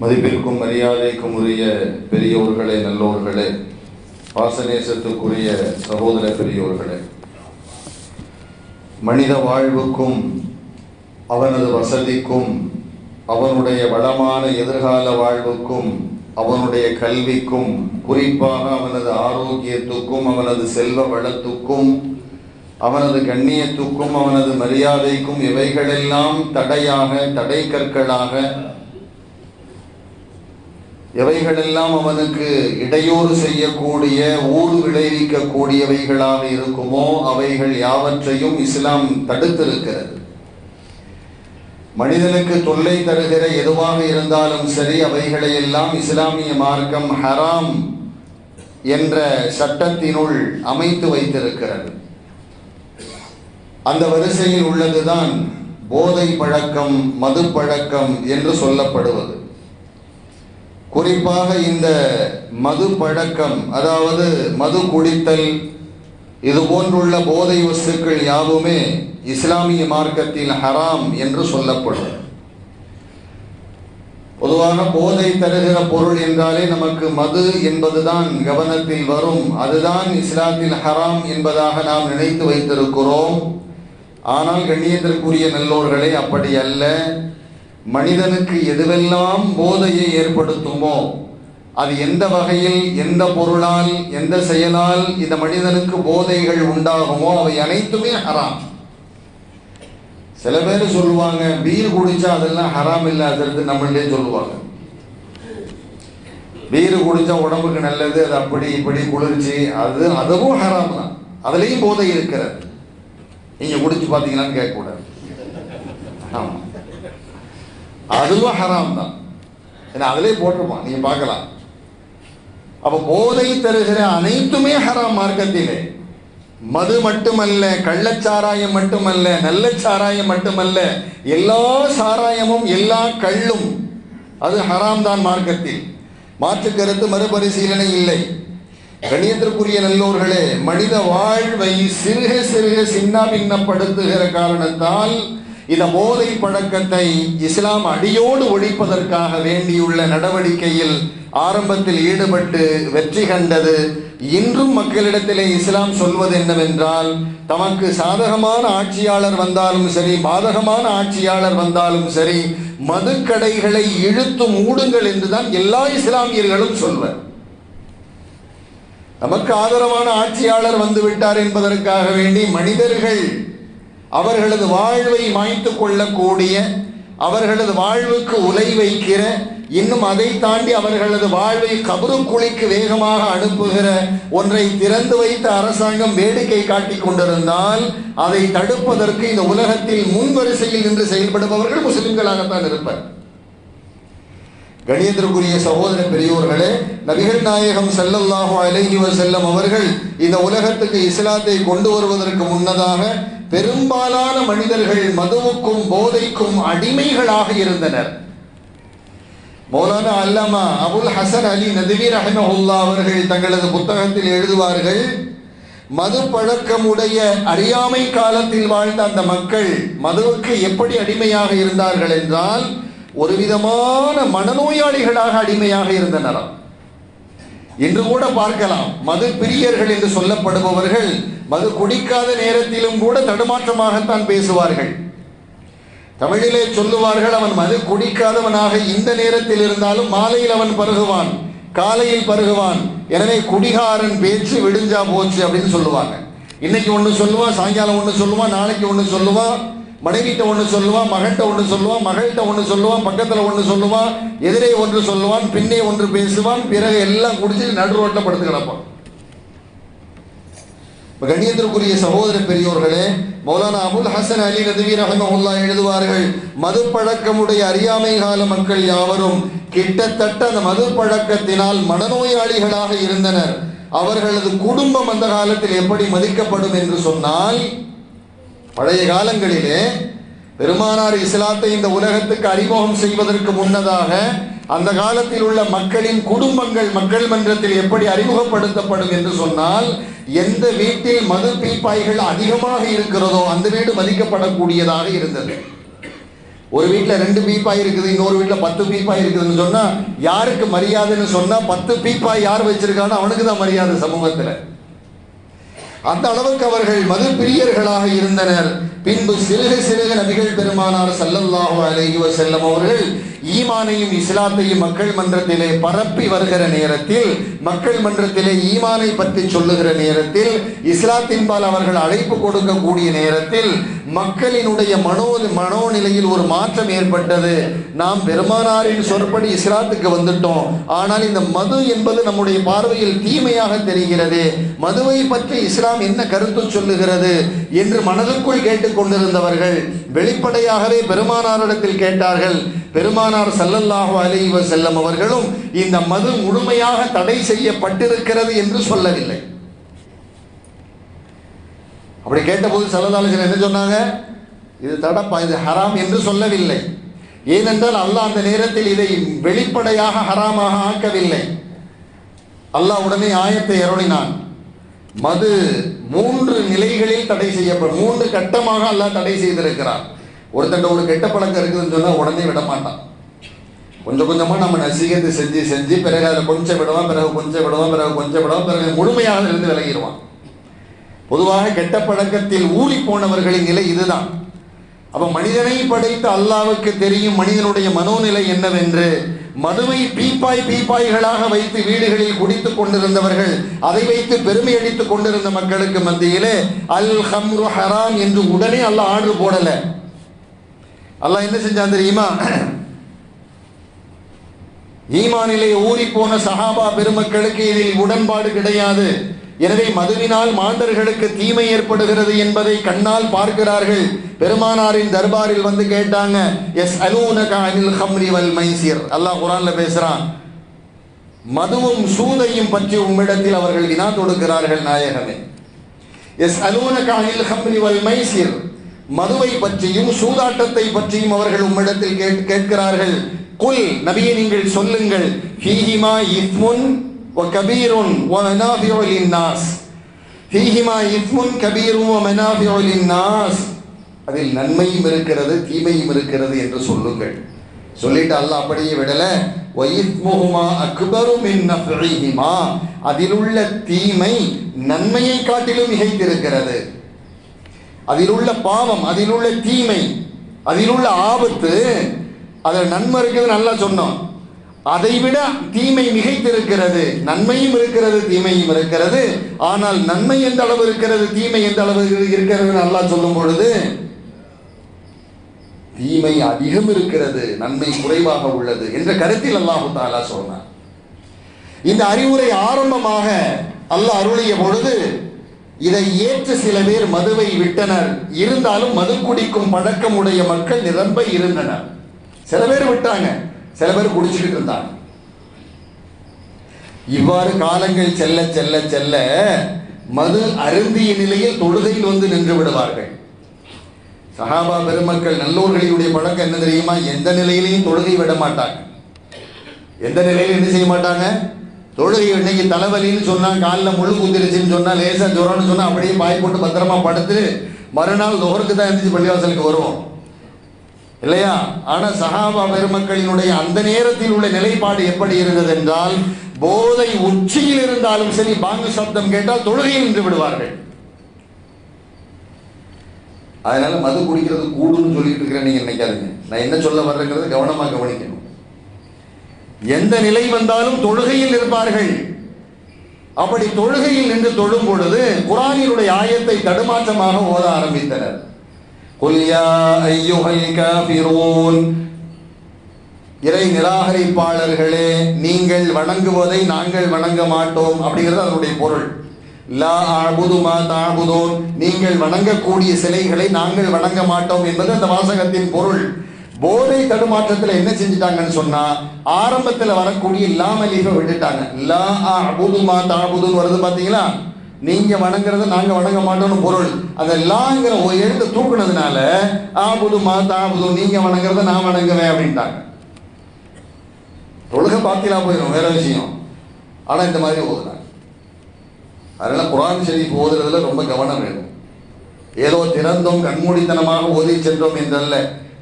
மதிப்பிற்கும் மரியாதைக்கும் உரிய பெரியோர்களே நல்லோர்களே பாசநேசத்துக்குரிய சகோதர பெரியோர்களே மனித வாழ்வுக்கும் அவனது வசதிக்கும் அவனுடைய வளமான எதிர்கால வாழ்வுக்கும் அவனுடைய கல்விக்கும் குறிப்பாக அவனது ஆரோக்கியத்துக்கும் அவனது செல்வ வளத்துக்கும் அவனது கண்ணியத்துக்கும் அவனது மரியாதைக்கும் இவைகளெல்லாம் தடையாக தடை கற்களாக எவைகளெல்லாம் அவனுக்கு இடையூறு செய்யக்கூடிய ஊறு விளைவிக்கக்கூடியவைகளாக இருக்குமோ அவைகள் யாவற்றையும் இஸ்லாம் தடுத்திருக்கிறது. மனிதனுக்கு தொல்லை தருகிற எதுவாக இருந்தாலும் சரி அவைகளை எல்லாம் இஸ்லாமிய மார்க்கம் ஹராம் என்ற சட்டத்தினுள் அமைத்து வைத்திருக்கிறது. அந்த வரிசையில் உள்ளதுதான் போதை பழக்கம் மது பழக்கம் என்று சொல்லப்படுவது. குறிப்பாக இந்த மது பழக்கம் அதாவது மது குடித்தல் இது போன்றுள்ள போதை வஸ்துக்கள் யாவுமே இஸ்லாமிய மார்க்கத்தில் ஹராம் என்று சொல்லப்படும். பொதுவாக போதை தருகிற பொருள் என்றாலே நமக்கு மது என்பதுதான் கவனத்தில் வரும். அதுதான் இஸ்லாத்தில் ஹராம் என்பதாக நாம் நினைத்து வைத்திருக்கிறோம். ஆனால் கண்ணியத்திற்குரிய நல்லோர்களே அப்படி அல்ல. மனிதனுக்கு எதுவெல்லாம் போதையை ஏற்படுத்துமோ அது எந்த வகையில் எந்த பொருளால் எந்த செயலால் இந்த மனிதனுக்கு போதைகள் உண்டாகுமோ அவை அனைத்துமே ஹராம். சில பேர் சொல்லுவாங்க பீர் குடிச்சா அதெல்லாம் ஹராம் இல்லை அதற்கு நம்மளே சொல்லுவாங்க. பீர் குடிச்சா உடம்புக்கு நல்லது அது அப்படி இப்படி குளிர்ச்சி அது அதுவும் ஹராம் தான். அதுலேயும் போதை இருக்கிறது. நீங்க குடிச்சு பார்த்தீங்களான்னு கேட்கக்கூடாது. ஆமா. அதுவும் ஹராம் தான். ஏன்னா அதிலே போட்டிருப்பான் நீங்க பார்க்கலாம். அப்ப போதை தருகிற அனைத்துமே ஹராம் மார்க்கத்திலே. மது மட்டுமல்ல கள்ளச்சாராயம் மட்டுமல்ல நல்ல சாராயம் மட்டுமல்ல எல்லா சாராயமும் எல்லா கள்ளும் அது ஹராம் தான் மார்க்கத்தில். மாற்று கருத்து மறுபரிசீலனை இல்லை. கணியத்திற்குரிய நல்லோர்களே மனித வாழ்வை சிறுக சிறுக சின்ன பின்னப்படுத்துகிற காரணத்தால் இந்த போதை பழக்கத்தை இஸ்லாம் அடியோடு ஒழிப்பதற்காக வேண்டியுள்ள நடவடிக்கையில் ஆரம்பத்தில் ஈடுபட்டு வெற்றி கண்டது. இன்றும் மக்களிடத்திலே இஸ்லாம் சொல்வது என்னவென்றால் தமக்கு சாதகமான ஆட்சியாளர் வந்தாலும் சரி பாதகமான ஆட்சியாளர் வந்தாலும் சரி மதுக்கடைகளை இழுத்து மூடுங்கள் என்றுதான் எல்லா இஸ்லாமியர்களும் சொல்வர். நமக்கு ஆதரவான ஆட்சியாளர் வந்து விட்டார் என்பதற்காக வேண்டி மனிதர்கள் அவர்களது வாழ்வை மாய்த்து கொள்ளக்கூடிய அவர்களது வாழ்வுக்கு உலை வைக்கிற இன்னும் அதை தாண்டி அவர்களது வாழ்வை கபருக்குழிக்கு வேகமாக அனுப்புகிற ஒன்றை திறந்து வைத்த அரசாங்கம் வேடிக்கை காட்டிக் கொண்டிருந்தால் அதை தடுப்பதற்கு இந்த உலகத்தில் முன் வரிசையில் நின்று செயல்படுபவர்கள் முஸ்லிம்களாகத்தான் இருப்பார் கணியத்திற்குரிய சகோதர பெரியோர்களே நபிகள் நாயகம் செல்லல்லாஹு அலைஹி செல்லும் அவர்கள் இந்த உலகத்துக்கு இஸ்லாத்தை கொண்டு வருவதற்கு முன்னதாக பெரும்பாலான மனிதர்கள் மதுவுக்கும் போதைக்கும் அடிமைகளாக இருந்தனர். மௌலானா அல்லாமா அபுல் ஹசன் அலி நதுவி ரஹமஹுல்லா அவர்கள் தங்களது புத்தகத்தில் எழுதுவார்கள் மது பழக்கமுடைய அறியாமை காலத்தில் வாழ்ந்த அந்த மக்கள் மதுவுக்கு எப்படி அடிமையாக இருந்தார்கள் என்றால் ஒரு விதமான மனநோயாளிகளாக அடிமையாக இருந்தனர் என்று கூட பார்க்கலாம். மது பிரியர்கள் என்று சொல்லப்படுபவர்கள் மது குடிக்காத நேரத்திலும் கூட தடுமாற்றமாகத்தான் பேசுவார்கள். தமிழிலே சொல்லுவார்கள் அவன் மது குடிக்காதவனாக இந்த நேரத்தில் இருந்தாலும் மாலையில் அவன் பருகுவான் காலையில் பருகுவான். எனவே குடிகாரன் பேச்சு விடிஞ்சா போச்சு அப்படின்னு சொல்லுவாங்க. இன்னைக்கு ஒன்று சொல்லுவான் சாயங்காலம் ஒன்று சொல்லுவான் நாளைக்கு ஒன்று சொல்லுவான் மனைவிட்ட ஒன்று சொல்லுவான் மகன்கிட்ட ஒன்று சொல்லுவான் மகள்கிட்ட ஒன்று சொல்லுவான் பக்கத்தில் ஒன்று சொல்லுவான் எதிரே ஒன்று சொல்லுவான் பின்னே ஒன்று பேசுவான் பிறகு எல்லாம் குடிச்சு நடு ரோட்டில் படுத்து கிடப்பான். கணியத்திற்குரிய சகோதர பெரியோர்களே மௌலானா அபுல் ஹசன் அலி நதுவி ரஹமஹுல்லா எழுதுவார்கள் மது பழக்கமுடைய அறியாமை கால மக்கள் யாவரும் கிட்டத்தட்ட அந்த மது பழக்கத்தினால் மனநோயாளிகளாக இருந்தனர். அவர்களது குடும்பம் அந்த காலத்தில் எப்படி மதிக்கப்படும் என்று சொன்னால் பழைய காலங்களிலே பெருமானார் இஸ்லாத்தை இந்த உலகத்துக்கு அறிமுகம் செய்வதற்கு முன்னதாக அந்த காலத்தில் உள்ள மக்களின் குடும்பங்கள் மக்கள் மன்றத்தில் எப்படி அறிமுகப்படுத்தப்படும் என்று சொன்னால் எந்த வீட்டில் மது பீப்பாய்கள் அதிகமாக இருக்கிறதோ அந்த வீடு மதிக்கப்படக்கூடியதாக இருந்தது. ஒரு வீட்டில் ரெண்டு பீப்பாய் இருக்குது இன்னொரு வீட்டில் பத்து பீப்பாய் இருக்குதுன்னு சொன்னால் யாருக்கு மரியாதைன்னு சொன்னால் பத்து பீப்பாய் யார் வச்சிருக்கானோ அவனுக்கு தான் மரியாதை சமூகத்தில். அந்த அளவுக்கு அவர்கள் மது பிரியர்களாக இருந்தனர். பின்பு சிறுக சிறுக நபிகள் பெருமானார் சல்லல்லாஹு அலைஹி வசல்லம் அவர்கள் ஈமானையும் இஸ்லாத்தையும் மக்கள் மன்றத்திலே பரப்பி வருகிற நேரத்தில் மக்கள் மன்றத்திலே ஈமானை பற்றி சொல்லுகிற நேரத்தில் இஸ்லாத்தின்பால் அவர்கள் அழைப்பு கொடுக்கக்கூடிய நேரத்தில் மக்களினுடைய மனோ மனோநிலையில் ஒரு மாற்றம் ஏற்பட்டது. நாம் பெருமானாரின் சொற்படி இஸ்லாத்துக்கு வந்துட்டோம். ஆனால் இந்த மது என்பது நம்முடைய பார்வையில் தீமையாக தெரிகிறது. மதுவை பற்றி இஸ்லாம் என்ன கருத்து சொல்லுகிறது என்று மனதுக்குள் கேட்டுக்கொண்டிருந்தவர்கள் வெளிப்படையாகவே பெருமானாரிடத்தில் கேட்டார்கள். பெருமானார் சல்லல்லாஹு அலைஹி செல்லம் அவர்களும் இந்த மது முழுமையாக தடை செய்யப்பட்டிருக்கிறது என்று சொல்லவில்லை. அப்படி கேட்டபோது சல்லல்லாஹு என்ன சொன்னாங்க? இது தடப்பா இது ஹராம் என்று சொல்லவில்லை. ஏனென்றால் அல்லாஹ் அந்த நேரத்தில் இதை வெளிப்படையாக ஹராமாக ஆக்கவில்லை. அல்லாஹ் உடனே ஆயத்தை அருளினான். மது மூன்று நிலைகளில் தடை செய்யப்படும் மூன்று கட்டமாக அல்லாஹ் தடை செய்திருக்கிறார். ஒருத்தண்ட ஒரு கெட்ட பழக்கம் இருக்குதுன்னு சொன்னால் உடனே விட மாட்டான் கொஞ்சம் கொஞ்சமாக நம்ம நசிகத்தை செஞ்சு செஞ்சு பிறகு அதில் கொஞ்சம் விடுவான் பிறகு கொஞ்சம் விடுவான் பிறகு கொஞ்சம் விடுவான் பிறகு முழுமையாக இருந்து விலகிடுவான். பொதுவாக கெட்ட பழக்கத்தில் ஊழி போனவர்களின் நிலை இதுதான். அப்ப மனிதனை படைத்த அல்லாவுக்கு தெரியும் மனிதனுடைய மனோநிலை என்னவென்று. மதுவை பீப்பாய் பீப்பாய்களாக வைத்து வீடுகளில் குடித்துக் கொண்டிருந்தவர்கள் அதை வைத்து பெருமை அடித்துக் கொண்டிருந்த மக்களுக்கு மத்தியிலே அல் ஹம்ரு ஹராம் என்று உடனே அல்லாஹ் ஆர்டர் போடல. அல்லாஹ் என்ன செஞ்சான் தெரியுமா? ஈமானிலே ஊறி போன சஹாபா பெருமக்களுக்கு இதில் உடன்பாடு கிடையாது. எனவே மதுவினால் மாந்தர்களுக்கு தீமை ஏற்படுகிறது என்பதை கண்ணால் பார்க்கிறார்கள். பெருமானாரின் தர்பாரில் வந்து கேட்டாங்க எஸ் அலூனகா அனில் ஹம்ரி வல் அல்லாஹ் குரான்ல பேசுறான் மதுவும் சூதையும் பற்றி உம்மிடத்தில் அவர்கள் வினா தொடுக்கிறார்கள் நாயகமே. எஸ் அலூனக அனில் ஹம்ரி வல் மதுவை பற்றியும் சூதாட்டத்தை பற்றியும் அவர்கள் உம்மிடத்தில் கேட்- கேட்கிறார்கள். குல் நபியை நீங்கள் சொல்லுங்கள். ஹீஹிமா இத்முன் وكبير ومنافع للناس. فيهما إثم كبير இத்முன் கபீரும் அதில் நன்மையும் இருக்கிறது தீமையும் இருக்கிறது என்று சொல்லுங்கள். சொல்லிட்டு அல்லாஹ் அப்படியே விடல. வயித்முஹுமா அக்பரும் மின் நஃபிஹிமா அதில் உள்ள தீமை நன்மையை காட்டிலும் மிகைத்திருக்கிறது. அதில் உள்ள பாவம் அதில் உள்ள தீமை அதில் உள்ள ஆபத்து அதில் நன்மை இருக்குது நல்லா சொன்னோம். அதை விட தீமை மிகைத்திருக்கிறது. நன்மையும் இருக்கிறது தீமையும் இருக்கிறது. ஆனால் நன்மை எந்த அளவு இருக்கிறது தீமை எந்த அளவு இருக்கிறது நல்லா சொல்லும் பொழுது தீமை அதிகம் இருக்கிறது நன்மை குறைவாக உள்ளது என்ற கருத்தில் அல்லாஹு தாலா சொன்னார் இந்த அறிவுரை ஆரம்பமாக அல்லாஹ் அருளிய பொழுது இதை ஏற்று சில பேர் மதுவை விட்டனர். இருந்தாலும் மது குடிக்கும் பழக்கம் உடைய மக்கள் நிரம்ப இருந்தனர். சில பேர் விட்டாங்க. சில பேர் குடிச்சுக்கிட்டு இருந்தாங்க. இவ்வாறு காலங்கள் செல்ல செல்ல செல்ல மது அருந்திய நிலையில் தொழுகையில் வந்து நின்று விடுவார்கள். சஹாபா பெருமக்கள் நல்லோர்களுடைய பழக்கம் என்ன தெரியுமா? எந்த நிலையிலையும் தொழுகை விட மாட்டாங்க. எந்த நிலையிலும் என்ன செய்ய மாட்டாங்க? தொழுகை இன்னைக்கு தலைவலின்னு சொன்னா காலில் முழு குத்திருச்சுன்னு சொன்னா லேசா ஜுரம்னு சொன்னா அப்படியே பாய் போட்டு பத்திரமா படுத்து மறுநாள் நுகருக்கு தான் எந்திரிச்சு பள்ளிவாசலுக்கு வருவோம். இல்லையா? ஆனா சஹாபா பெருமக்களினுடைய அந்த நேரத்தில் உள்ள நிலைப்பாடு எப்படி இருந்தது என்றால் போதை உச்சியில் இருந்தாலும் சரி பாங்கு சப்தம் கேட்டால் தொழுகையில் நின்று விடுவார்கள். அதனால மது குடிக்கிறது கூடுன்னு சொல்லிட்டு இருக்கிறேன் நீங்க நினைக்காதீங்க. நான் என்ன சொல்ல வர்றேங்கிறத கவனமா கவனிக்கணும். எந்த நிலை வந்தாலும் தொழுகையில் இருப்பார்கள். அப்படி தொழுகையில் நின்று தொழும் பொழுது குரானினுடைய ஆயத்தை தடுமாற்றமாக ஓத ஆரம்பித்தனர். குல் யா ஐயுஹல் காஃபிரூன் இறை நிராகரிப்பாளர்களே நீங்கள் வணங்குவதை நாங்கள் வணங்க மாட்டோம் அப்படிங்கிறது அதனுடைய பொருள். லா அபுது மா தாபுதோன் நீங்கள் வணங்கக்கூடிய சிலைகளை நாங்கள் வணங்க மாட்டோம் என்பது அந்த வாசகத்தின் பொருள். போதை தடுமாற்றத்தில் என்ன செஞ்சுட்டாங்கன்னு சொன்னா ஆரம்பத்தில் வரக்கூடிய லாமலிஃபை விட்டுட்டாங்க. லா அபுது மா தாபுதுன்னு வருது பாத்தீங்களா? நீங்க வணங்குறத நாங்க வணங்க மாட்டோம்னு பொருள். அதெல்லாம்ங்கிற ஒரு எழுத்து தூக்குனதுனால ஆபுது மா ஆபுது நீங்க வணங்குறத நான் வணங்குவேன் அப்படின்ட்டாங்க. தொழுகை பாத்திலா போயிடும் வேற விஷயம். ஆனா இந்த மாதிரி ஓதுறாங்க. அதனால குரான் ஷரீஃப் ஓதுறதுல ரொம்ப கவனம் வேணும். ஏதோ திறந்தோம் கண்மூடித்தனமாக ஓதி சென்றோம் என்றல்ல.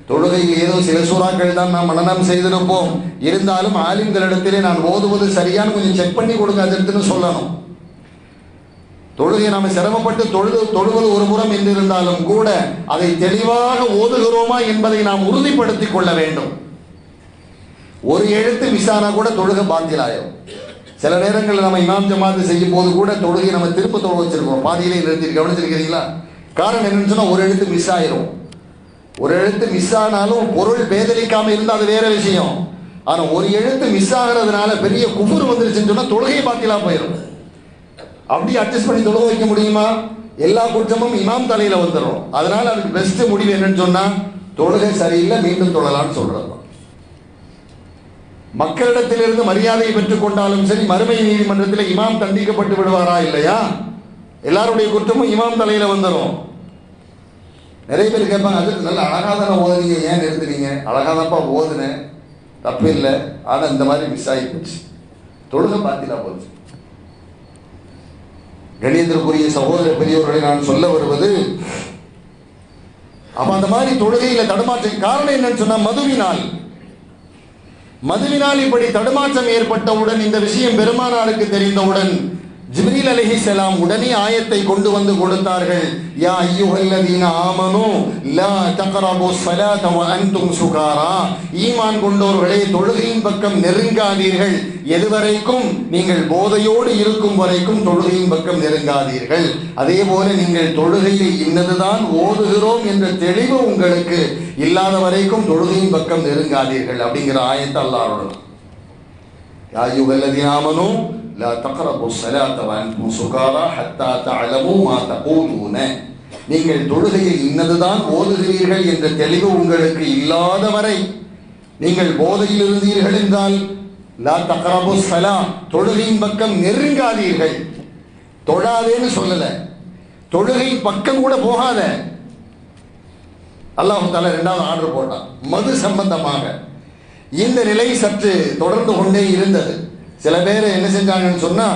தொழுகையில் ஏதோ சில சூறாக்கள் தான் நாம் மனநம் செய்திருப்போம். இருந்தாலும் ஆலிம்களிடத்திலே நான் ஓதுவது சரியான கொஞ்சம் செக் பண்ணி கொடுங்க அதற்குன்னு சொல்லணும். தொழுகை நாம் சிரமப்பட்டு தொழுது தொழுவது ஒரு புறம் என்றிருந்தாலும் கூட அதை தெளிவாக ஓதுகிறோமா என்பதை நாம் உறுதிப்படுத்திக் கொள்ள வேண்டும். ஒரு எழுத்து மிஸ்ஸானா கூட தொழுகை பாத்திலாயம் சில நேரங்களில் நம்ம இமாம் ஜமாத்து செய்யும் போது கூட தொழுகை நம்ம திருப்ப தொழ வச்சிருக்கோம் பாதியிலே நிறுத்தி கவனிச்சிருக்கிறீங்களா? காரணம் என்னன்னு சொன்னா ஒரு எழுத்து மிஸ் ஆயிரும். ஒரு எழுத்து மிஸ் ஆனாலும் பொருள் பேதலிக்காம இருந்தால் அது வேற விஷயம். ஆனா ஒரு எழுத்து மிஸ் ஆகிறதுனால பெரிய குபுர் வந்துருச்சுன்னு சொன்னா தொழுகை பாத்திலா போயிடும் அப்படி அட்ஜஸ்ட் பண்ணி தொழுக வைக்க முடியுமா? எல்லா குற்றமும் இமாம் தலையில வந்துடும் அதனால அதுக்கு பெஸ்ட் முடிவு என்னன்னு சொன்னா தொழுகை சரியில்லை மீண்டும் தொழலான்னு சொல்றது. மக்களிடத்திலிருந்து மரியாதையை பெற்றுக் கொண்டாலும் சரி மறுமை நீதிமன்றத்தில் இமாம் தண்டிக்கப்பட்டு விடுவாரா இல்லையா? எல்லாருடைய குற்றமும் இமாம் தலையில வந்துடும் நிறைய பேர் கேட்பாங்க அது நல்ல அழகா தானே ஓதுனீங்க ஏன் நிறுத்துனீங்க? அழகா தான்ப்பா ஓதுனேன் தப்பு இல்லை ஆனால் இந்த மாதிரி மிஸ் ஆகி போச்சு. தொழுகை பார்த்தீங்களா போச்சு. கணியத்திற்குரிய சகோதர பெரியவர்களை நான் சொல்ல வருவது அப்ப அந்த மாதிரி தொழுகையில தடுமாற்றம் காரணம் என்னன்னு சொன்னா மதுவினால். மதுவினால் இப்படி தடுமாற்றம் ஏற்பட்டவுடன் இந்த விஷயம் பெருமானாருக்கு தெரிந்தவுடன் ஜிப்ரீல் அலைஹிஸ்ஸலாம் உடனே ஆயத்தை கொண்டு வந்து கொடுத்தார்கள். யா ஐயுஹல்லதீன ஆமனு லா தக்ரபு ஸலாத வ அன்தும் சுகாரா. ஈமான் கொண்டோர்களே தொழுகையின் பக்கம் நெருங்காதீர்கள். எதுவரைக்கும் நீங்கள் போதையோடு இருக்கும் வரைக்கும் தொழுகையின் பக்கம் நெருங்காதீர்கள். அதே போல நீங்கள் தொழுகையில் இன்னதுதான் ஓதுகிறோம் என்ற தெளிவு உங்களுக்கு இல்லாத வரைக்கும் தொழுகையின் பக்கம் நெருங்காதீர்கள் அப்படிங்கிற ஆயத்தை அல்லாஹ் யா ஐயுஹல்லதீன ஆமனு லா தகரபு சலாத்த வன்கும் சுகாரா ஹத்தா தஅலமு மா தகூலூன நீங்கள் தொழுகையை இன்னதுதான் ஓதுகிறீர்கள் என்ற தெளிவு உங்களுக்கு இல்லாத வரை நீங்கள் போதையில் இருந்தீர்கள் என்றால் லா தகரபு சலா தொழுகையின் பக்கம் நெருங்காதீர்கள். தொழாதேன்னு சொல்லல. தொழுகையின் பக்கம் கூட போகாத. அல்லாஹு தலை ரெண்டாவது ஆர்டர் போட்டான். மது சம்பந்தமாக. இந்த நிலை சற்று தொடர்ந்து கொண்டே இருந்தது. சில பேர் என்ன செஞ்சாங்கன்னு சொன்னா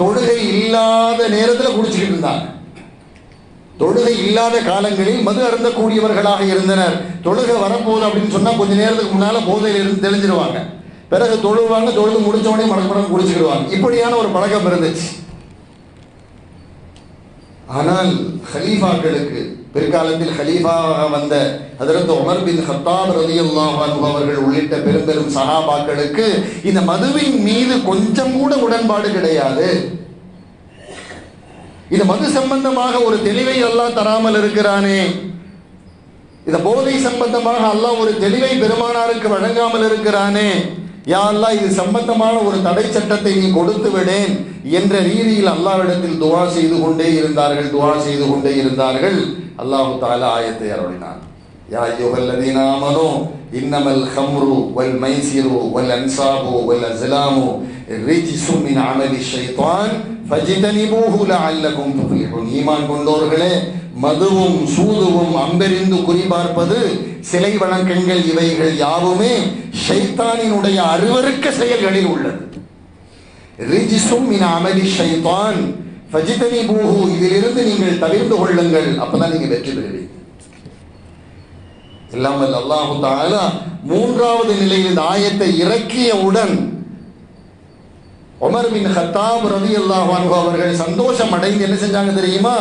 தொழுகை இல்லாத நேரத்தில் குடிச்சுக்கிட்டு இருந்தாங்க. தொழுகை இல்லாத காலங்களில் மது அருந்தக்கூடியவர்களாக இருந்தனர். தொழுகை வரப்போகுது அப்படின்னு சொன்னா கொஞ்ச நேரத்துக்கு முன்னால போதையில் இருந்து தெளிஞ்சிருவாங்க. பிறகு தொழுவாங்க தொழுது முடிச்ச உடனே மடப்படம் குடிச்சுக்கிடுவாங்க. இப்படியான ஒரு பழக்கம் இருந்துச்சு. ஆனால் ஹலீஃபாக்களுக்கு பிற்காலத்தில் ஹலீஃபாவாக வந்த அதற்கு உமர் பின் ஹத்தாப் ரதி அவர்கள் உள்ளிட்ட பெரும் பெரும் சஹாபாக்களுக்கு இந்த மதுவின் மீது கொஞ்சம் கூட உடன்பாடு கிடையாது இந்த மது சம்பந்தமாக ஒரு தெளிவை அல்லாஹ் தராமல் இருக்கிறானே இந்த போதை சம்பந்தமாக அல்லாஹ் ஒரு தெளிவை பெருமானாருக்கு வழங்காமல் இருக்கிறானே யா அல்லாஹ் இது சம்பந்தமான ஒரு தடை சட்டத்தை நீ கொடுத்து விடேன் என்ற ரீதியில் அல்லாவிடத்தில் துவா செய்து கொண்டே இருந்தார்கள் துவா செய்து கொண்டே இருந்தார்கள். அல்லாஹு தாலா ஆயத்தை அருளினான். யா ஐயுஹல்லதீன ஆமனு இன்னமல் ஹம்ரு வல் மைசிரு வல் அன்சாபு வல் அஸ்லாமு ரிஜ்சு மின் அமலி ஷைத்தான் ஃபஜ்தனிபூஹு லஅல்லகும் துஃப்லிஹூன் ஈமான் கொண்டோர்களே மதுவும் சூதுவும் அம்பெறிந்து குறிபார்ப்பது சிலை வணக்கங்கள் இவைகள் யாவுமே ஷைத்தானினுடைய அருவருக்க செயல்களில் உள்ளது. ரிஜிசும் மின் அமலி ஷைத்தான் ஃபஜிதனிபூஹு இதிலிருந்து நீங்கள் தவிர்த்து கொள்ளுங்கள். அப்பதான் நீங்க வெற்றி பெறுவீங்க இல்லாமல் அல்லாஹு தாலா மூன்றாவது நிலையில் இந்த ஆயத்தை இறக்கியவுடன் உமர் பின் ஹத்தாப் ரவி அல்லாஹ் அவர்கள் சந்தோஷம் அடைந்து என்ன செஞ்சாங்க தெரியுமா?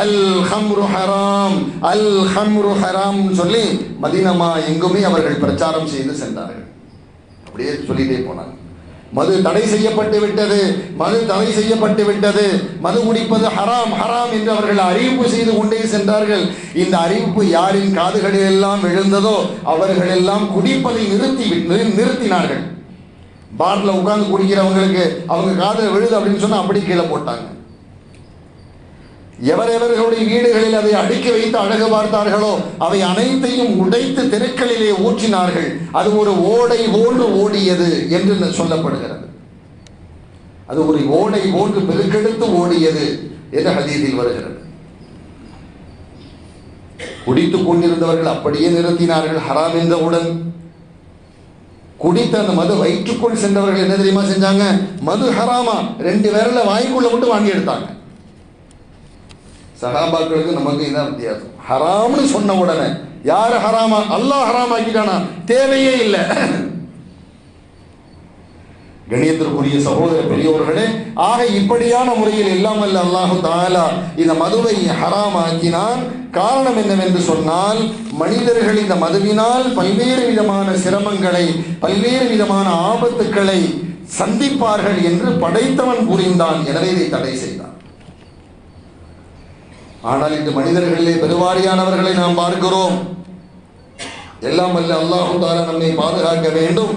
அல் ஹம்ரு ஹராம் அல் ஹம்ரு ஹராம் சொல்லி மதினமா எங்குமே அவர்கள் பிரச்சாரம் செய்து சென்றார்கள். அப்படியே சொல்லிட்டே போனாங்க. மது தடை செய்யப்பட்டு விட்டது மது தடை செய்யப்பட்டு விட்டது. மது குடிப்பது ஹராம் ஹராம் என்று அவர்கள் அறிவிப்பு செய்து கொண்டே சென்றார்கள். இந்த அறிவிப்பு யாரின் காதுகளில் எல்லாம் விழுந்ததோ அவர்கள் எல்லாம் குடிப்பதை நிறுத்தி நிறுத்தினார்கள். பாட்டில் உட்கார்ந்து குடிக்கிறவங்களுக்கு அவங்க காதில் விழுது அப்படின்னு சொன்னால் அப்படி கீழே போட்டாங்க. எவரெவர்களுடைய வீடுகளில் அதை அடுக்கி வைத்து அழகு பார்த்தார்களோ அவை அனைத்தையும் உடைத்து தெருக்களிலே ஊற்றினார்கள். அது ஒரு ஓடை போன்று ஓடியது என்று சொல்லப்படுகிறது. அது ஒரு ஓடை போன்று பெருக்கெடுத்து ஓடியது என்று ஹதீதில் வருகிறது. குடித்துக் கொண்டிருந்தவர்கள் அப்படியே நிறுத்தினார்கள் ஹராம் என்றவுடன். குடித்த அந்த மது வயிற்றுக்குள் சென்றவர்கள் என்ன தெரியுமா செஞ்சாங்க? மது ஹராமா. ரெண்டு விரல வாய்க்குள்ள மட்டும் வாங்கி எடுத்தாங்க. சகாபாக்களுக்கு நமக்கு இதான் வித்தியாசம்? ஹராம்னு சொன்ன உடனே யார் ஹராமா? அல்லாஹ் ஹராம் ஆக்கிட்டானா தேவையே இல்லை. கணியத்திற்குரிய சகோதர பெரியோர்களே ஆக இப்படியான முறையில் எல்லாம் அல்ல அல்லாஹு தாலா இந்த மதுவை ஹராமாக்கினான் காரணம் என்னவென்று சொன்னால் மனிதர்கள் இந்த மதுவினால் பல்வேறு விதமான சிரமங்களை பல்வேறு விதமான ஆபத்துக்களை சந்திப்பார்கள் என்று படைத்தவன் புரிந்தான். எனவே இதை தடை செய்தான். ஆனால் இந்த மனிதர்களிலே பெருவாரியானவர்களை நாம் பார்க்கிறோம். எல்லாம் அல்ல அல்லாஹு தாலா நம்மை பாதுகாக்க வேண்டும்.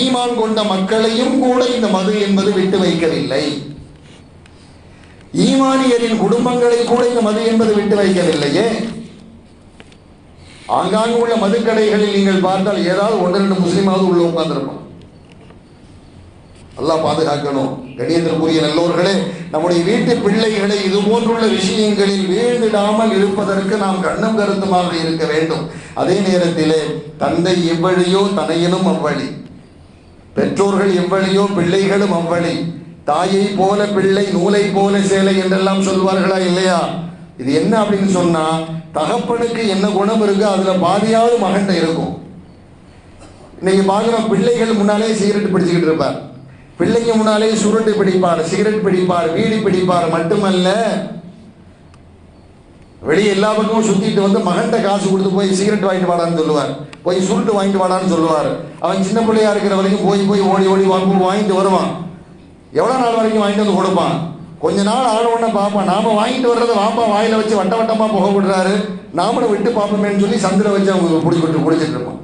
ஈமான் கொண்ட மக்களையும் கூட இந்த மது என்பது விட்டு வைக்கவில்லை. ஈமானியரின் குடும்பங்களை கூட இந்த மது என்பது விட்டு வைக்கவில்லையே. ஆங்காங்கு உள்ள மதுக்கடைகளில் நீங்கள் பார்த்தால் ஏதாவது ஒன்று ரெண்டு முஸ்லீமாவது உள்ள உட்கார்ந்துருப்போம் அல்லாஹ் பாதுகாக்கணும். கணியத்திற்குரிய நல்லோர்களே நம்முடைய வீட்டு பிள்ளைகளை இது போன்றுள்ள விஷயங்களில் வீழ்ந்திடாமல் இருப்பதற்கு நாம் கண்ணும் கருத்துமாக இருக்க வேண்டும். அதே நேரத்திலே தந்தை எவ்வழியோ தனையனும் அவ்வழி. பெற்றோர்கள் எவ்வழியோ பிள்ளைகளும் அவ்வழி. தாயை போல பிள்ளை நூலை போல சேலை என்றெல்லாம் சொல்வார்களா இல்லையா? இது என்ன அப்படின்னு சொன்னா தகப்பனுக்கு என்ன குணம் இருக்கு அதுல பாதியாவது மகன்கிட்ட இருக்கும். இன்னைக்கு பாக்குறோம் பிள்ளைகள் முன்னாலே சிகரெட் பிடிச்சுக்கிட்டு இருப்பார். பிள்ளைங்க முன்னாலே சுருட்டு பிடிப்பார் சிகரெட் பிடிப்பார் வீடி பிடிப்பார் மட்டுமல்ல வெளியே எல்லா பக்கமும் சுத்திட்டு வந்து மகன்கிட்ட காசு கொடுத்து போய் சிகரெட் வாங்கிட்டு வாடான்னு சொல்லுவார். போய் சுருட்டு வாங்கிட்டு வாடான்னு சொல்லுவார். அவன் சின்ன பிள்ளையா இருக்கிற வரைக்கும் போய் போய் ஓடி ஓடி வாங்கி வாங்கிட்டு வருவான். எவ்வளோ நாள் வரைக்கும் வாங்கிட்டு வந்து கொடுப்பான்? கொஞ்ச நாள் ஆன உடனே பார்ப்பான். நாம வாங்கிட்டு வர்றதை வாப்பா வாயில வச்சு வட்ட வட்டமா புகை விடுறாரு நாமளும் விட்டு பார்ப்போமேன்னு சொல்லி சந்தில வச்சு அவங்க பிடிச்சிட்டு குடிச்சிட்டு இருப்பான்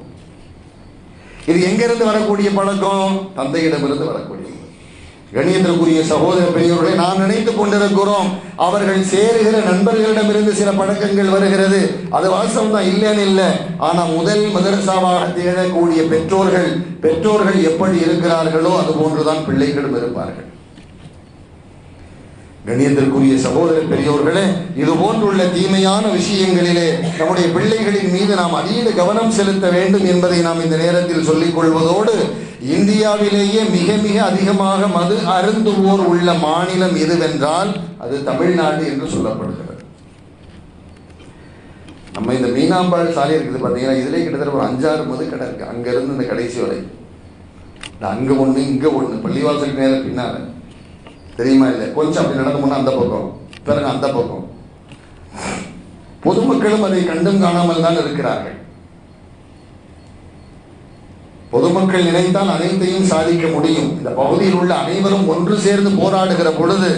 இது எங்கிருந்து வரக்கூடிய பழக்கம்? தந்தையிடமிருந்து வரக்கூடிய கணியத்திற்குரிய சகோதர பெரியவர்களை நாம் நினைத்துக் கொண்டிருக்கிறோம் அவர்கள் சேருகிற நண்பர்களிடமிருந்து சில பழக்கங்கள் வருகிறது. அது வாசம் தான் இல்லைன்னு இல்லை. ஆனால் முதல் மதரசாவாக திகழக்கூடிய பெற்றோர்கள் பெற்றோர்கள் எப்படி இருக்கிறார்களோ அது போன்றுதான் பிள்ளைகளும் இருப்பார்கள். கணியத்திற்குரிய சகோதர பெரியோர்களே இது போன்றுள்ள தீமையான விஷயங்களிலே நம்முடைய பிள்ளைகளின் மீது நாம் அதீத கவனம் செலுத்த வேண்டும் என்பதை நாம் இந்த நேரத்தில் சொல்லிக் கொள்வதோடு இந்தியாவிலேயே மிக மிக அதிகமாக மது அருந்துவோர் உள்ள மாநிலம் எதுவென்றால் அது தமிழ்நாடு என்று சொல்லப்படுகிறது. நம்ம இந்த மீனாம்பாள் சாலை இருக்குது பார்த்தீங்கன்னா இதுலேயே கிட்டத்தட்ட ஒரு அஞ்சாறு மது கடை இருக்குது அங்கேருந்து இந்த கடைசி வரை. அங்கே ஒன்று இங்கே ஒன்று பள்ளிவாசலுக்கு பள்ளிவாசல் பின்னால். தெரியுமா இல்லை? கொஞ்சம் அப்படி நடந்து போனா அந்த பக்கம். பிறகு அந்த பக்கம். பொதுமக்களும் அதை கண்டும் காணாமல் தான் இருக்கிறார்கள். பொதுமக்கள் நினைத்தால் அனைத்தையும் சாதிக்க முடியும். இந்த பகுதியில் உள்ள அனைவரும் ஒன்று சேர்ந்து போராடுகிற பொழுது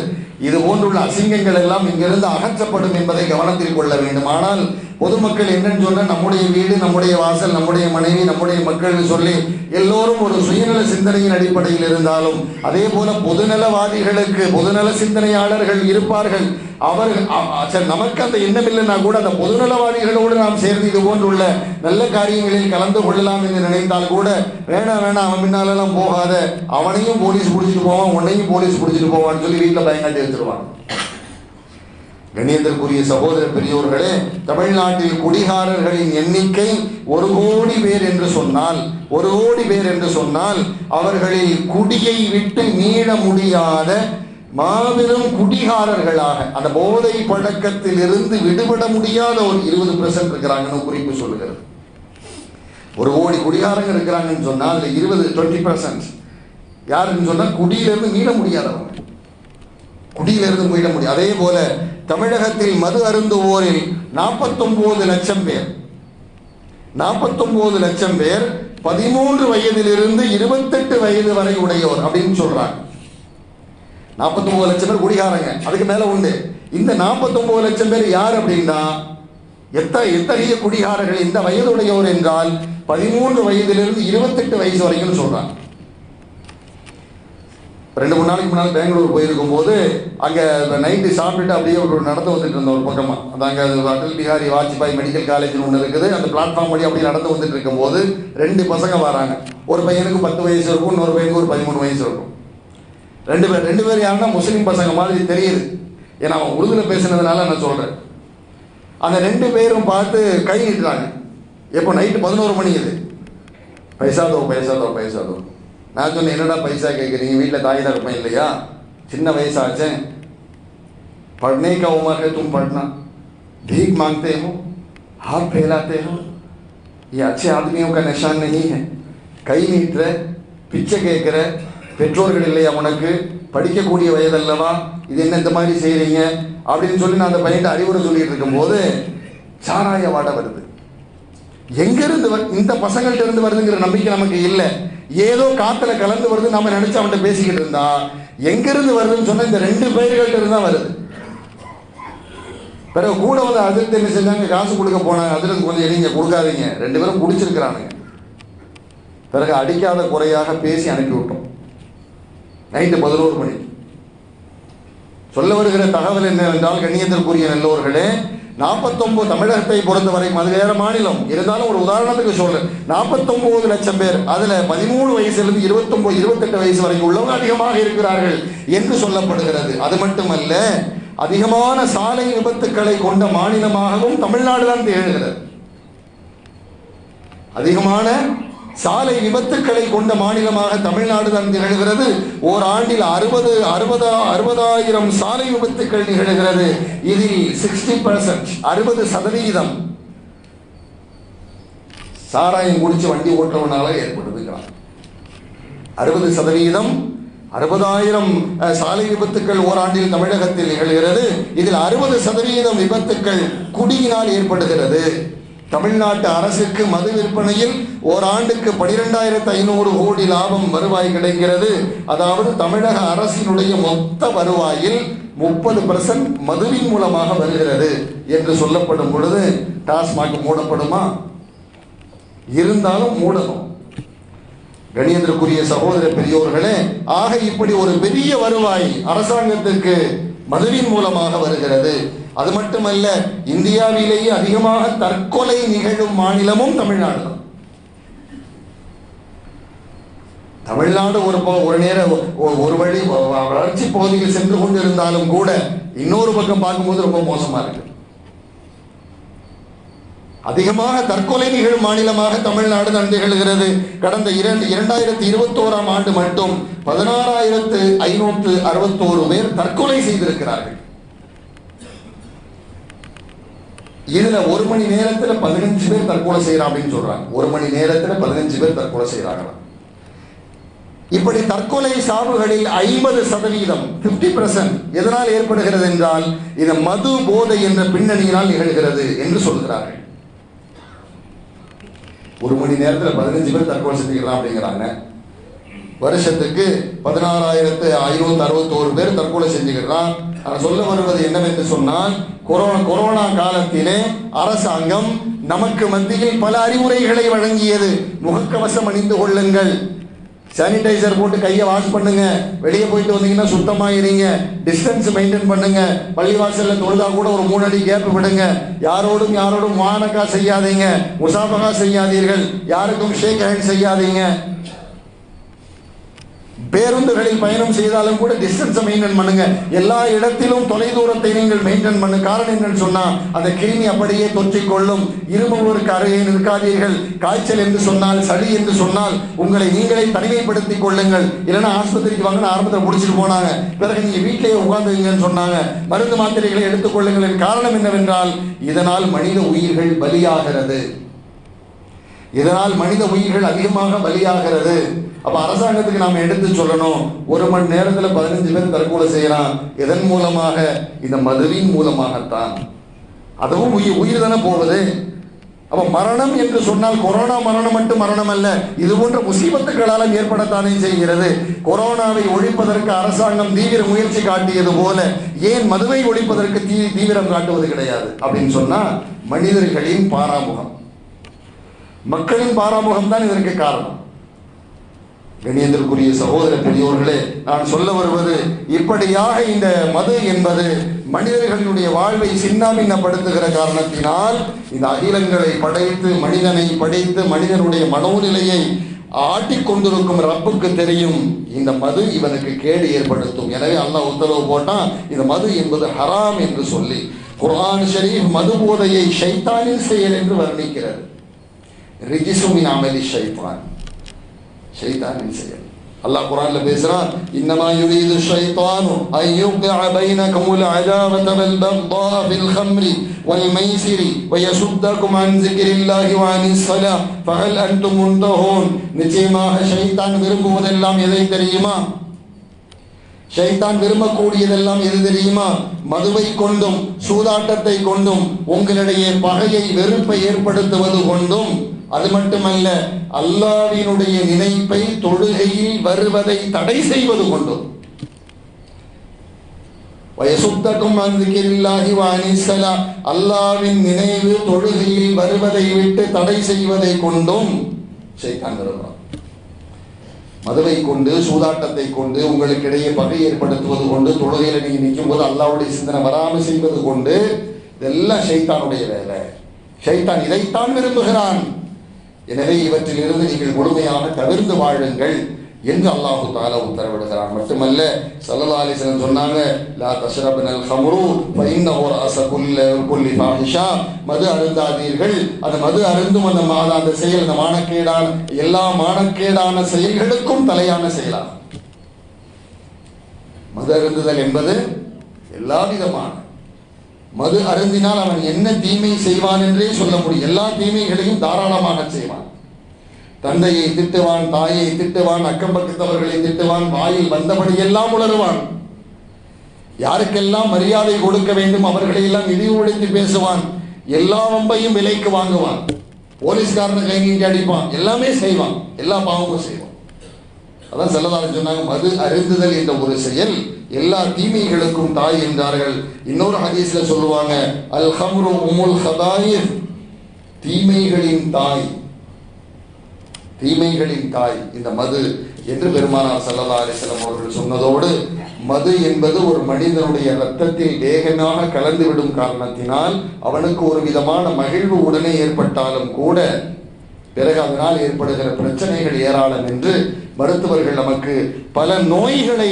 இது போன்றுள்ள அசிங்கங்கள் எல்லாம் இங்கிருந்து அகற்றப்படும் என்பதை கவனத்தில் கொள்ள வேண்டும். ஆனால் பொதுமக்கள் என்னன்னு சொன்னா நம்முடைய வீடு நம்முடைய வாசல் நம்முடைய மனைவி நம்முடைய மக்கள் சொல்லி எல்லோரும் ஒரு சுயநல சிந்தனையின் அடிப்படையில் இருந்தாலும் அதே போல பொதுநலவாதிகளுக்கு பொதுநல சிந்தனையாளர்கள் இருப்பார்கள். அவர்கள் சரி, நமக்கு அந்த எண்ணம் இல்லைன்னா கூட அந்த பொதுநலவாதிகளோடு நாம் சேர்ந்து இது போன்றுள்ள நல்ல காரியங்களில் கலந்து கொள்ளலாம் என்று நினைத்தால் கூட வேணாம் வேணாம் அவன் பின்னாலெல்லாம் போகாத அவனையும் போலீஸ் பிடிச்சிட்டு போவான் உன்னையும் போலீஸ் பிடிச்சிட்டு போவான்னு சொல்லி வீட்டில் பயங்காட்டி வச்சிருவான் கணியத்திற்குரிய சகோதர பெரியோர்களே தமிழ்நாட்டில் குடிகாரர்களின் எண்ணிக்கை ஒரு கோடி பேர் என்று சொன்னால் ஒரு கோடி பேர் என்று சொன்னால் அவர்களில் குடியை விட்டு மீள முடியாத மாபெரும் குடிகாரர்களாக அந்த போதை பழக்கத்தில் இருந்து விடுபட முடியாத ஒரு இருபது பெர்சன்ட் இருக்கிறாங்கன்னு குறிப்பு சொல்லுகிறது. ஒரு கோடி குடிகாரங்க இருக்கிறாங்கன்னு சொன்னால் இருபது டுவெண்ட்டி பர்சன்ட் யாருன்னு சொன்னால் குடியிலிருந்து மீள முடியாதவங்க. குடியிலிருந்து மீள முடியும். அதே போல தமிழகத்தில் மது அருந்துவோரில் நாற்பத்தொன்பது லட்சம் பேர். நாற்பத்தொன்பது லட்சம் பேர் பதிமூன்று வயதிலிருந்து இருபத்தெட்டு வயது வரை உடையோர் அப்படின்னு சொல்றாங்க. நாற்பத்தொன்பது லட்சம் பேர் குடிகாரங்க. அதுக்கு மேல உண்டு. இந்த நாற்பத்தொன்பது லட்சம் பேர் யார் அப்படின்னா எத்தனை எத்தகைய குடிகாரர்கள் இந்த வயதுடையோர் என்றால் பதிமூன்று வயதிலிருந்து இருபத்தெட்டு வயசு வரைக்கும் சொல்றாங்க. ரெண்டு மூணு நாளைக்கு முன்னால் பெங்களூர் போயிருக்கும் போது அங்கே நைட்டு சாப்பிட்டுட்டு அப்படியே ஒரு நடந்து வந்துட்டு இருந்தோம் ஒரு பக்கமாக அந்த அங்கே அடல் பிஹாரி வாஜ்பாய் மெடிக்கல் காலேஜ்னு ஒன்று இருக்குது. அந்த பிளாட்ஃபார்ம் வழி அப்படியே நடந்து வந்துட்டு இருக்கும்போது ரெண்டு பசங்க வராங்க. ஒரு பையனுக்கு பத்து வயசு இருக்கும் இன்னொரு பையனுக்கு ஒரு பதிமூணு வயசு இருக்கும். ரெண்டு பேர் ரெண்டு பேர் யாருன்னா முஸ்லீம் பசங்க மாதிரி தெரியுது. ஏன்னா அவன் உழுதுல பேசுனதுனால நான் சொல்கிறேன் அந்த ரெண்டு பேரும் பார்த்து கை நீட்டுறாங்க. எப்போ நைட்டு பதினோரு மணி இது. பைசாதோ பைசாதோ பைசாதோ. நான் சொன்னேன் என்னடா பைசா கேட்குறீங்க வீட்டில் தாய் தகப்பன் இல்லையா சின்ன வயசாச்சே पढ़ने का उम्र है तुम पढ़ना भीख मांगते हो हाथ फैलाते हो ये अच्छे आदमियों का निशान नहीं है கை நீட்டுற பிச்சை கேட்குற பெற்றோர்கள் இல்லையா உனக்கு படிக்கக்கூடிய வயதல்லவா இது என்ன இந்த மாதிரி செய்றீங்க அப்படின்னு சொல்லி நான் அந்த பையன் அறிவுரை சொல்லிட்டு இருக்கும்போது சாராய வாடை வருது எங்கிருந்து வரு- இந்த பசங்கள்ட்ட இருந்து வருதுங்கிற நம்பிக்கை நமக்கு இல்லை ஏதோ காத்துல கலந்து வருது நம்ம நினைச்சு அவன்கிட்ட பேசிக்கிட்டு இருந்தா. எங்கிருந்து வருதுன்னு சொன்னா இந்த ரெண்டு பேர்கள்ட்ட இருந்து தான் வருது. பிறகு கூட வந்து அதிர்த்து என்ன செஞ்சாங்க? காசு கொடுக்க போனாங்க. அதிர்ந்து கொஞ்சம் எரிங்க கொடுக்காதீங்க. ரெண்டு பேரும் குடிச்சிருக்கிறானுங்க. பிறகு அடிக்காத குறையாக பேசி அனுப்பி விட்டோம் நைட்டு பதினோரு மணி. சொல்ல வருகிற தகவல் என்னவென்றால் கண்ணியத்திற்குரிய நல்லோர்களே நாற்பத்தொம்பது தமிழகத்தை பொறுத்தவரை அது வேற மாநிலம். இருந்தாலும் ஒரு உதாரணத்துக்கு சொல்றேன் நாற்பத்தொம்பது லட்சம் பேர் அதுல பதிமூணு வயசுலேருந்து இருபத்தொம்போது இருபத்தெட்டு வயசு வரைக்கும் உள்ளவங்க அதிகமாக இருக்கிறார்கள் என்று சொல்லப்படுகிறது. அது மட்டுமல்ல அதிகமான சாலை விபத்துக்களை கொண்ட மாநிலமாகவும் தமிழ்நாடு தான் திகழ்கிறது. அதிகமான சாலை விபத்துக்களை கொண்ட மாநிலமாக தமிழ்நாடு தான் நிகழ்கிறது ஓர் ஆண்டில் அறுபது அறுபதா அறுபதாயிரம் சாலை விபத்துக்கள் நிகழ்கிறது. இதில் சிக்ஸ்டி பர்சன்ட் அறுபது சதவீதம் சாராயம் குடிச்சு வண்டி ஓட்டுறவனால ஏற்படுதுங்கிறான். அறுபது சதவீதம் அறுபதாயிரம் சாலை விபத்துக்கள் ஓராண்டில் தமிழகத்தில் நிகழ்கிறது. இதில் அறுபது சதவீதம் விபத்துக்கள் குடியினால் ஏற்படுகிறது. தமிழ்நாட்டு அரசுக்கு மது விற்பனையில் ஓராண்டுக்கு பனிரெண்டாயிரத்து ஐநூறு கோடி லாபம் வருவாய் கிடைக்கிறது. அதாவது தமிழக அரசினுடைய மொத்த வருவாயில் முப்பது பர்சன்ட் மதுவின் மூலமாக வருகிறது என்று சொல்லப்படும் பொழுது டாஸ்மாக் மூடப்படுமா? இருந்தாலும் மூடணும். கணியத்திற்குரிய சகோதர பெரியோர்களே ஆக இப்படி ஒரு பெரிய வருவாய் அரசாங்கத்திற்கு மதுவின் மூலமாக வருகிறது. அது மட்டுமல்ல இந்தியாவிலேயே அதிகமாக தற்கொலை நிகழும் மாநிலமும் தமிழ்நாடு. தான் தமிழ்நாடு ஒரு ஒரு நேரம் ஒரு வழி வளர்ச்சி பகுதியில் சென்று கொண்டிருந்தாலும் கூட இன்னொரு பக்கம் பார்க்கும்போது ரொம்ப மோசமா இருக்கு. அதிகமாக தற்கொலை நிகழும் மாநிலமாக தமிழ்நாடு தான் திகழ்கிறது. கடந்த இரண்டு இரண்டாயிரத்தி இருபத்தோராம் ஆண்டு மட்டும் பதினாறாயிரத்து ஐநூற்று அறுபத்தோரு பேர் தற்கொலை செய்திருக்கிறார்கள். இதுல ஒரு மணி நேரத்துல பதினஞ்சு பேர் தற்கொலை செய்யறான் அப்படின்னு சொல்றாங்க. ஒரு மணி நேரத்துல பதினஞ்சு பேர் தற்கொலை செய்யறாங்களாம் இப்படி தற்கொலை சாவுகளில் ஐம்பது சதவீதம் 50% எதனால் ஏற்படுகிறது என்றால் இது மது போதை என்ற பின்னணியினால் நிகழ்கிறது என்று சொல்கிறார்கள். ஒரு மணி நேரத்தில் பதினஞ்சு பேர் தற்கொலை செஞ்சுக்கலாம் அப்படிங்கிறாங்க. வருஷத்துக்கு பதினாறாயிரத்து ஐநூத்தி அறுபத்தோரு பேர் தற்கொலை செஞ்சுக்கிறான் சொல்ல வருவது என்னவென்று சொன்னால் கொரோனா கொரோனா காலத்திலே அரசாங்கம் நமக்கு மத்தியில் பல அறிவுரைகளை வழங்கியது. முகக்கவசம் அணிந்து கொள்ளுங்கள். சானிடைசர் போட்டு கையை வாஷ் பண்ணுங்க. வெளியே போயிட்டு வந்தீங்கன்னா சுத்தமாக இருங்க டிஸ்டன்ஸ் மெயின்டைன் பண்ணுங்க. பள்ளிவாசலில் தொழுதா கூட ஒரு மூணு அடி கேப் விடுங்க. யாரோடும் யாரோடும் வானக்கா செய்யாதீங்க. முசாபகா செய்யாதீர்கள். யாருக்கும் ஷேக் ஹேண்ட் செய்யாதீங்க. பேருந்துகளில் பயணம் செய்தாலும் கூட டிஸ்டன்ஸை மெயின்டைன் பண்ணுங்க. எல்லா இடத்திலும் தொலைதூரத்தை நீங்கள் மெயின்டைன் பண்ணு. காரணம் என்னன்னு சொன்னா அந்த கிருமி அப்படியே தொற்றிக் கொள்ளும். இருமுவருக்கு அருகே நிற்காதீர்கள். காய்ச்சல் என்று சொன்னால் சளி என்று சொன்னால் உங்களை நீங்களே தனிமைப்படுத்திக் கொள்ளுங்கள். இல்லைன்னா ஆஸ்பத்திரிக்கு வாங்கின ஆரம்பத்தில் முடிச்சிட்டு போனாங்க. பிறகு நீங்க வீட்டிலேயே உட்கார்ந்துங்கன்னு சொன்னாங்க. மருந்து மாத்திரைகளை எடுத்துக்கொள்ளுங்கள் காரணம் என்னவென்றால் இதனால் மனித உயிர்கள் பலியாகிறது. இதனால் மனித உயிர்கள் அதிகமாக பலியாகிறது. அப்ப அரசாங்கத்துக்கு நாம எடுத்து சொல்லணும். ஒரு மணி நேரத்துல பதினஞ்சு பேர் தற்கொலை செய்யலாம் இதன் மூலமாக இந்த மதுவின் மூலமாகத்தான். அதுவும் உயிர் உயிர் தானே போகுது. அப்ப மரணம் என்று சொன்னால் கொரோனா மரணம் மட்டும் மரணம் அல்ல. இது போன்ற முசீபத்துகளாலும் ஏற்படத்தானே செய்கிறது. கொரோனாவை ஒழிப்பதற்கு அரசாங்கம் தீவிர முயற்சி காட்டியது போல ஏன் மதுவை ஒழிப்பதற்கு தீ தீவிரம் காட்டுவது கிடையாது? அப்படின்னு சொன்னா மனிதர்களின் பாராமுகம். மக்களின் பாராமுகம் தான் இதற்கு காரணம். கணியத்திற்குரிய சகோதர பெரியோர்களே நான் சொல்ல வருவது இப்படியாக இந்த மது என்பது மனிதர்களுடைய வாழ்வை சின்னாமின்னப்படுத்துகிற காரணத்தினால் இந்த அகிலங்களை படைத்து மனிதனை படைத்து மனிதனுடைய மனோநிலையை ஆட்டிக் கொண்டிருக்கும் ரப்புக்கு தெரியும் இந்த மது இவனுக்கு கேடு ஏற்படுத்தும். எனவே அல்லாஹ் உத்தரவு போட்டான் இந்த மது என்பது ஹராம் என்று சொல்லி குர்ஆன் ஷரீஃப் மது போதையை ஷைத்தானின் செயல் என்று வர்ணிக்கிறது. ரிஜிசுமின் அமலி ஷைத்தான் ஷைத்தானின் செயல் அல்லாஹ் குர்ஆன்ல பேசுறான் இன்னமா யுரீது ஷைத்தானு அன் யுக்இஅ பைனகுமுல் அதாவத வல் பக்தா ஃபில் ஹம்ரி வல் மைசிரி வயசுத்தகும் அன் ஸிக்ரில்லாஹி வ அனிஸ் ஸலா ஃபஹல் அன்தும் முன்தஹூன் நிச்சயமாக ஷைத்தான் விரும்புவதெல்லாம் எதை தெரியுமா ஷைத்தான் விரும்பக்கூடியதெல்லாம் எது தெரியுமா? மதுவை கொண்டும் சூதாட்டத்தை கொண்டும் உங்களிடையே பகையை வெறுப்பை ஏற்படுத்துவது கொண்டும். அது மட்டுமல்ல அல்லாவினுடைய நினைப்பை தொழுகையில் வருவதை தடை செய்வது கொண்டும். வயசுத்தக்கும் அந்திக்கில்லாகி வாணிசலா அல்லாவின் நினைவு தொழுகையில் வருவதை விட்டு தடை செய்வதை கொண்டும் ஷைத்தான் விரும்புகிறான். மதுவை கொண்டு சூதாட்டத்தை கொண்டு உங்களுக்கு இடையே பகை ஏற்படுத்துவது கொண்டு தொழுகையில நீங்க நிற்கும் போது அல்லாவுடைய சிந்தனை வராமல் செய்வது கொண்டு இதெல்லாம் ஷைத்தானுடைய வேலை. ஷைத்தான் இதைத்தான் விரும்புகிறான். எனவே இவற்றில் இருந்து நீங்கள் முழுமையாக தவிர்ந்து வாழுங்கள். என்று அல்லாஹு தாலா உத்தரவிடுகிறான்? மட்டுமல்ல சல்லல்லா சொன்னாங்க லா தஷ்ரபனல் ஹம்ரு ஃபஇன்னஹு ரஅஸ குல்ல குல்லி ஃபாஹிஷா. மது அருந்தாதீர்கள். அந்த மது அருந்தும் அந்த மாத அந்த செயல் அந்த மானக்கேடான எல்லா மானக்கேடான செயல்களுக்கும் தலையான செயலாகும். மது அருந்துதல் என்பது எல்லா விதமான மது அருந்தினால் அவன் என்ன தீமை செய்வான் என்றே சொல்ல முடியும். எல்லா தீமைகளையும் தாராளமாக செய்வான். தந்தையை திட்டுவான் தாயை திட்டுவான் அக்கம் பக்கத்தவர்களை திட்டுவான் வாயில் வந்தபடி எல்லாம் உணருவான் யாருக்கெல்லாம் மரியாதை கொடுக்க வேண்டும் அவர்களை எல்லாம் இழிவுபடுத்தி பேசுவான். எல்லா வம்பையும் விலைக்கு வாங்குவான். போலீஸ்காரனை கை நீட்டி அடிப்பான். எல்லாமே செய்வான். எல்லா பாவமும் செய்வான். அதான் செல்லதாரன் சொன்னாங்க மது அருந்துதல் என்ற ஒரு செயல் எல்லா தீமைகளுக்கும் தாய் என்றார்கள். இன்னொரு ஹதீஸ்ல சொல்லுவாங்க அல் ஹம்ரு உமுல் ஹதாயிர் தீமைகளின் தாய். தீமைகளின் தாய். இந்த மது என்று பெருமானார் சல்லல்லா அலிஸ்லாம் அவர்கள் சொன்னதோடு மது என்பது ஒரு மனிதனுடைய ரத்தத்தில் வேகமாக கலந்துவிடும் காரணத்தினால் அவனுக்கு ஒரு விதமான மகிழ்வு உடனே ஏற்பட்டாலும் கூட பிறகு அதனால் ஏற்படுகிற பிரச்சனைகள் ஏராளம் என்று மருத்துவர்கள் நமக்கு பல நோய்களை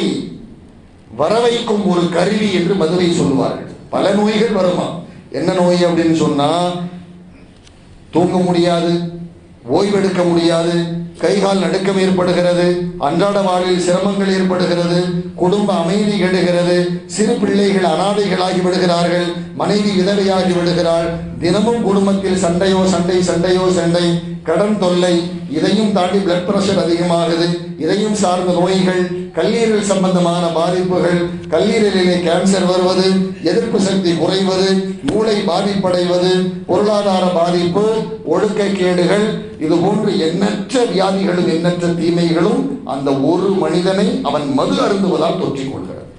வரவைக்கும் ஒரு கருவி என்று மதுவை சொல்லுவார்கள். பல நோய்கள் வருமா? என்ன நோய் அப்படின்னு சொன்னா தூங்க முடியாது ஓய்வெடுக்க முடியாது கைகால் நடுக்கம் ஏற்படுகிறது அன்றாட வாழ்வில் சிரமங்கள் ஏற்படுகிறது குடும்ப அமைதி கெடுகிறது சிறு பிள்ளைகள் அனாதைகளாகி விடுகிறார்கள் மனைவி விதவையாகி விடுகிறாள் தினமும் குடும்பத்தில் சண்டையோ சண்டை சண்டையோ சண்டை கடன் தொல்லை இதையும் தாண்டி பிளட் பிரஷர் அதிகமாகுது இதையும் சார்ந்த நோய்கள் கல்லீரல் சம்பந்தமான பாதிப்புகள் கல்லீரலிலே கேன்சர் வருவது எதிர்ப்பு சக்தி குறைவது மூளை பாதிப்படைவது பொருளாதார பாதிப்பு ஒழுக்கக்கேடுகள் இது போன்று எண்ணற்ற வியாதிகளும் எண்ணற்ற தீமைகளும் அந்த ஒரு மனிதனை அவன் மது அருந்துவதால் தொற்றிக் கொள்கிறார்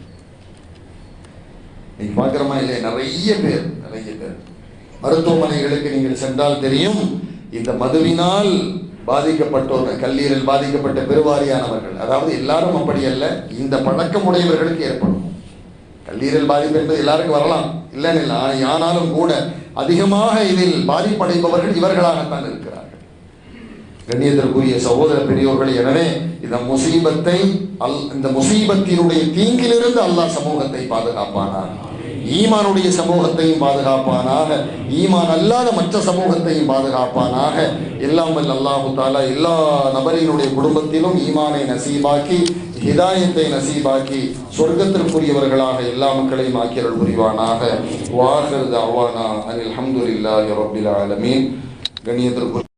நீங்க பார்க்கிறோமா இல்லையா நிறைய பேர் நிறைய பேர். மருத்துவமனைகளுக்கு நீங்கள் சென்றால் தெரியும் இந்த மதுவினால் பாதிக்கப்பட்டோர்கள் கல்லீரல் பாதிக்கப்பட்ட பெருவாரியானவர்கள். அதாவது எல்லாரும் அப்படி அல்ல இந்த பழக்கம் உடையவர்களுக்கு ஏற்படும். கல்லீரல் பாதிப்பு என்பது எல்லாருக்கும் வரலாம். இல்லைன்னு ஆனாலும் கூட அதிகமாக இதில் பாதிப்படைபவர்கள் இவர்களாகத்தான் இருக்கிறார்கள். கண்ணியத்திற்குரிய சகோதர பெரியோர்கள் எனவே இந்த முசீபத்தை அல் இந்த முசீபத்தினுடைய தீங்கிலிருந்து அல்லாஹ் சமூகத்தை பாதுகாப்பானார் ஈமானுடைய சமூகத்தையும் பாதுகாப்பானாக ஈமான் அல்லாத மற்ற சமூகத்தையும் பாதுகாப்பானாக. எல்லாம் வல்ல அல்லாஹு தாலா எல்லா நபரினுடைய குடும்பத்திலும் ஈமானை நசீபாக்கி ஹிதாயத்தை நசீபாக்கி சொர்க்கத்திற்குரியவர்களாக எல்லா மக்களையும் ஆக்கியருள் புரிவானாக. வாஹர் அவானா அனில் அஹமதுல்லா ரபில் ஆலமீன். கணியத்திற்கு